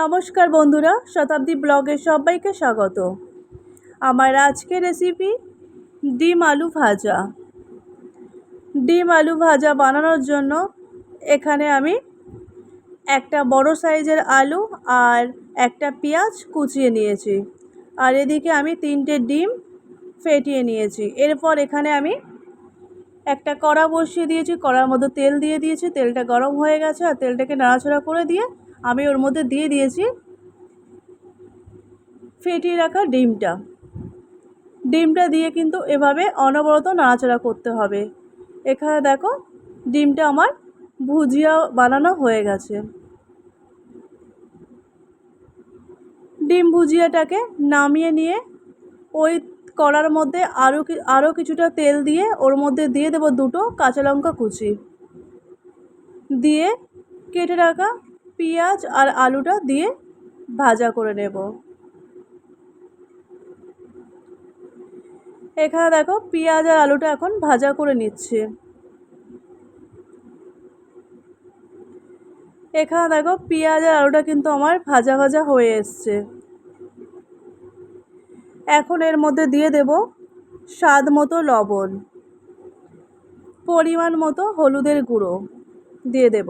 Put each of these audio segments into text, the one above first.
নমস্কার বন্ধুরা, শতাব্দী ব্লগে সবাইকে স্বাগত। আমার আজকের রেসিপি ডিম আলু ভাজা। ডিম আলু ভাজা বানানোর জন্য এখানে আমি একটা বড় সাইজের আলু আর একটা পেঁয়াজ কুচিয়ে নিয়েছি। আর এদিকে আমি তিনটে ডিম ফেটিয়ে নিয়েছি। এরপর এখানে আমি একটা কড়া বসিয়ে দিয়েছি, কড়ার মধ্যে তেল দিয়ে দিয়েছি, তেলটা গরম হয়ে গেছে আর তেলটাকে নাড়াচাড়া করে দিয়ে আমি ওর মধ্যে দিয়ে দিয়েছি ফেটিয়ে রাখা ডিমটা। ডিমটা দিয়ে কিন্তু এভাবে অনবরত নাড়াচাড়া করতে হবে। এখানে দেখো, ডিমটা আমার ভুজিয়া বানানো হয়ে গেছে। ডিম ভুজিয়াটাকে নামিয়ে নিয়ে ওই কড়ার মধ্যে আরও আরও কিছুটা তেল দিয়ে ওর মধ্যে দিয়ে দেবো দুটো কাঁচা লঙ্কা কুচি। দিয়ে কেটে রাখা পেঁয়াজ আর আলুটা দিয়ে ভাজা করে নেব। এখানে দেখো পেঁয়াজ আর আলুটা এখন ভাজা করে নিচ্ছে। এখানে দেখো পেঁয়াজ আর আলুটা কিন্তু আমার ভাজা ভাজা হয়ে এসছে। এখন এর মধ্যে দিয়ে দেব স্বাদ মতো লবণ, পরিমাণ মতো হলুদের গুঁড়ো দিয়ে দেব।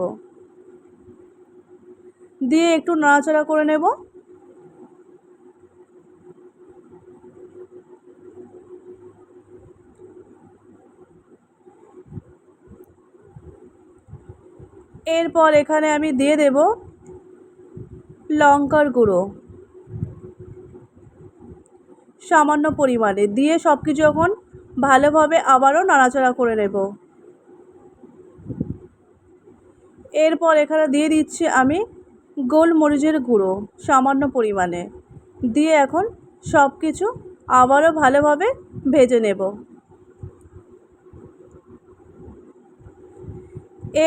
দিয়ে একটু নাড়াচাড়া করে নেব। এরপর এখানে আমি দিয়ে দেব লঙ্কার গুঁড়ো। সামান্য পরিমাণে দিয়ে সব কিছু এখন ভালোভাবে আবারও নাড়াচাড়া করে নেব। এরপর এখানে দিয়ে দিচ্ছি আমি গোলমরিচের গুঁড়ো সামান্য পরিমাণে। দিয়ে এখন সব কিছু আবারও ভালোভাবে ভেজে নেব।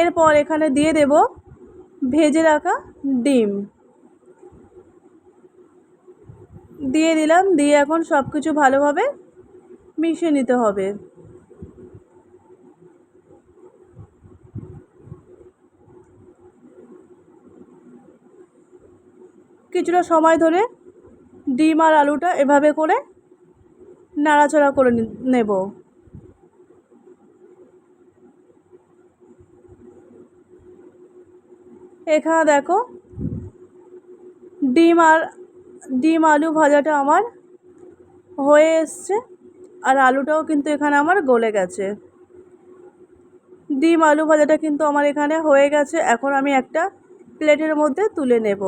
এরপর এখানে দিয়ে দেব ভেজে রাখা ডিম। দিয়ে দিলাম, দিয়ে এখন সব কিছু ভালোভাবে মিশিয়ে নিতে হবে। কিছুটা সময় ধরে ডিম আর আলুটা এভাবে করে নাড়াচাড়া করে নেব। এখানে দেখো ডিম আর, ডিম আলু ভাজাটা আমার হয়ে এসছে আর আলুটাও কিন্তু এখানে আমার গলে গেছে। ডিম আলু ভাজাটা কিন্তু আমার এখানে হয়ে গেছে। এখন আমি একটা প্লেটের মধ্যে তুলে নেব।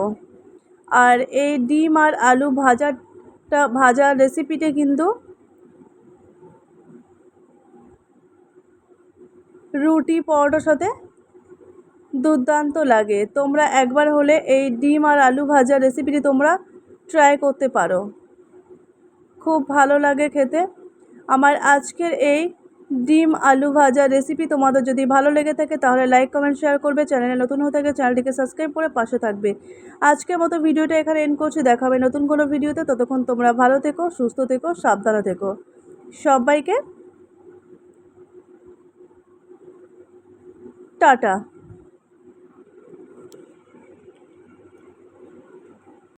আর এই ডিম আর আলু ভাজাটা ভাজার রেসিপিটা কিন্তু রুটি, পরোটার সাথে দুর্দান্ত লাগে। তোমরা একবার হলে এই ডিম আর আলু ভাজা রেসিপিটি তোমরা ট্রাই করতে পারো। খুব ভালো লাগে খেতে। আমার আজকের এই ডিম, আলু ভাজা রেসিপি তোমাদের যদি ভালো লেগে থাকে তাহলে লাইক কমেন্ট শেয়ার করবে। চ্যানেলে নতুন হয়ে থাকে চ্যানেলটিকে সাবস্ক্রাইব করে পাশে থাকবে। আজকের মতো ভিডিওটা এখানে এন্ড করছি। দেখাবে নতুন কোনো ভিডিওতে। ততক্ষণ তোমরা ভালো থেকো, সুস্থ থেকো, সাবধানে থেকো। সবাইকে টাটা।